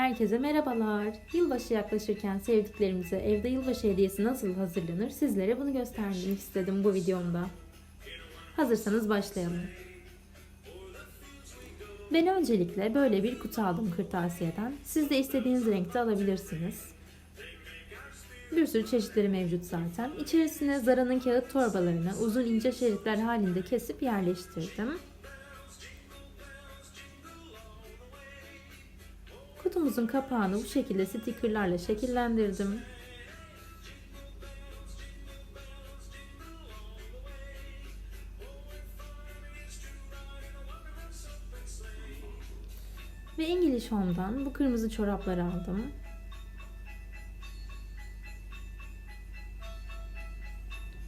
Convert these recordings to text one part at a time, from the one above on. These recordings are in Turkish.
Herkese merhabalar. Yılbaşı yaklaşırken sevdiklerimize evde yılbaşı hediyesi nasıl hazırlanır sizlere bunu göstermek istedim bu videomda. Hazırsanız başlayalım. Ben öncelikle böyle bir kutu aldım kırtasiyeden. Siz de istediğiniz renkte alabilirsiniz. Bir sürü çeşitleri mevcut zaten. İçerisine Zara'nın kağıt torbalarını uzun ince şeritler halinde kesip yerleştirdim. Kutumuzun kapağını bu şekilde stikerlerle şekillendirdim. Ve İngiliz Home'dan bu kırmızı çorapları aldım.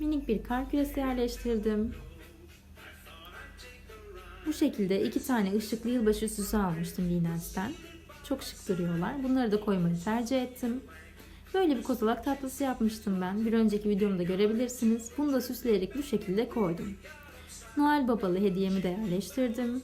Minik bir kar küresi yerleştirdim. Bu şekilde iki tane ışıklı yılbaşı süsü almıştım Linens'ten. Çok şık duruyorlar. Bunları da koymayı tercih ettim. Böyle bir kozalak tatlısı yapmıştım ben. Bir önceki videomda görebilirsiniz. Bunu da süsleyerek bu şekilde koydum. Noel babalı hediyemi de yerleştirdim.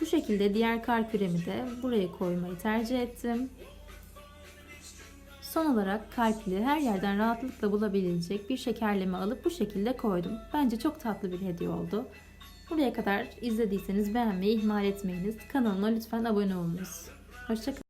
Bu şekilde diğer kar küremi de buraya koymayı tercih ettim. Son olarak kalpli her yerden rahatlıkla bulabilecek bir şekerleme alıp bu şekilde koydum. Bence çok tatlı bir hediye oldu. Buraya kadar izlediyseniz beğenmeyi ihmal etmeyiniz. Kanalıma lütfen abone olunuz. Hoşçakalın.